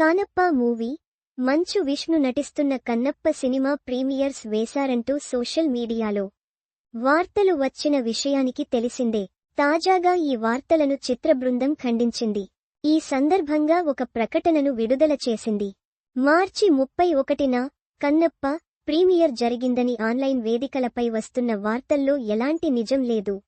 Kannappa movie Manchu Vishnu నటిస్తున్న Kannappa cinema premieres వేశారంటూ social మీడియాలో. వార్తలు వచ్చిన విషయానికి తెలిసిందే తాజాగా ఈ వార్తలను చిత్రబృందం ఖండించింది. ఈ సందర్భంగా ఒక ప్రకటనను విడుదల చేసింది. మార్చి ముప్పై ఒకటిన కన్నప్ప ప్రీమియర్ జరిగిందని ఆన్లైన్ వేదికలపై వస్తున్న వార్తల్లో ఎలాంటి నిజం లేదు.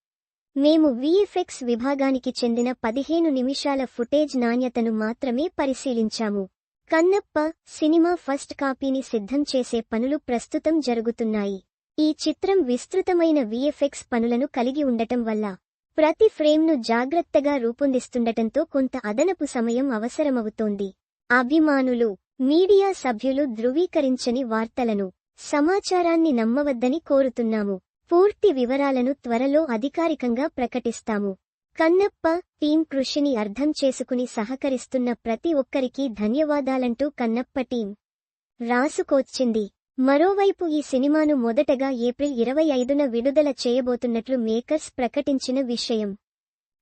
మేము విఎఫ్ఎక్స్ విభాగానికి చెందిన పదిహేను నిమిషాల ఫుటేజ్ నాణ్యతను మాత్రమే పరిశీలించాము. కన్నప్ప సినిమా ఫస్ట్ కాపీని సిద్ధం చేసే పనులు ప్రస్తుతం జరుగుతున్నాయి. ఈ చిత్రం విస్తృతమైన విఎఫ్ఎక్స్ పనులను కలిగి ఉండటం వల్ల ప్రతి ఫ్రేమ్ను జాగ్రత్తగా రూపొందిస్తుండటంతో కొంత అదనపు సమయం అవసరమవుతోంది. అభిమానులు మీడియా సభ్యులు ధృవీకరించని వార్తలను సమాచారాన్ని నమ్మవద్దని కోరుతున్నాము. పూర్తి వివరాలను త్వరలో అధికారికంగా ప్రకటిస్తాము. కన్నప్ప టీం కృషిని అర్థం చేసుకుని సహకరిస్తున్న ప్రతి ఒక్కరికీ ధన్యవాదాలంటూ కన్నప్ప టీం రాసుకొచ్చింది. మరోవైపు ఈ సినిమాను మొదటగా ఏప్రిల్ ఇరవై ఐదున విడుదల చేయబోతున్నట్లు మేకర్స్ ప్రకటించిన విషయం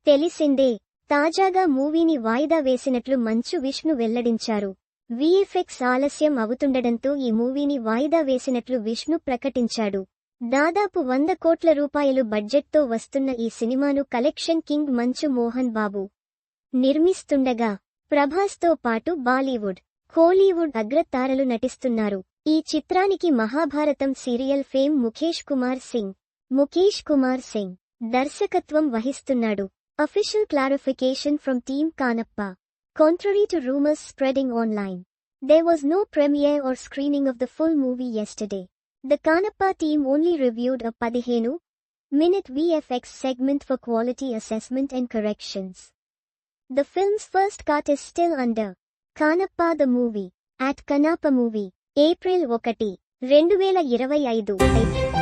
తెలిసిందే. తాజాగా మూవీని వాయిదా వేసినట్లు మంచు విష్ణు వెల్లడించారు. విఎఫ్ఎక్స్ ఆలస్యం అవుతుండడంతో ఈ మూవీని వాయిదా వేసినట్లు విష్ణు ప్రకటించాడు. దాదాపు వంద కోట్ల రూపాయలు బడ్జెట్తో వస్తున్న ఈ సినిమాను కలెక్షన్ కింగ్ మంచు మోహన్ బాబు నిర్మిస్తుండగా ప్రభాస్తో పాటు బాలీవుడ్ కోలీవుడ్ అగ్రతారలు నటిస్తున్నారు ఈ చిత్రానికి మహాభారతం సీరియల్ ఫేమ్ ముఖేష్ కుమార్ సింగ్ ముఖేష్ కుమార్ సింగ్ దర్శకత్వం వహిస్తున్నాడు official clarification from team Kannappa contrary to rumours spreading online there was no premiere or screening of the full movie yesterday. The Kanappa team only reviewed a 15 minute VFX segment for quality assessment and corrections. The film's first cut is still under Kanappa the movie at Kanappa movie, April 1, 2025.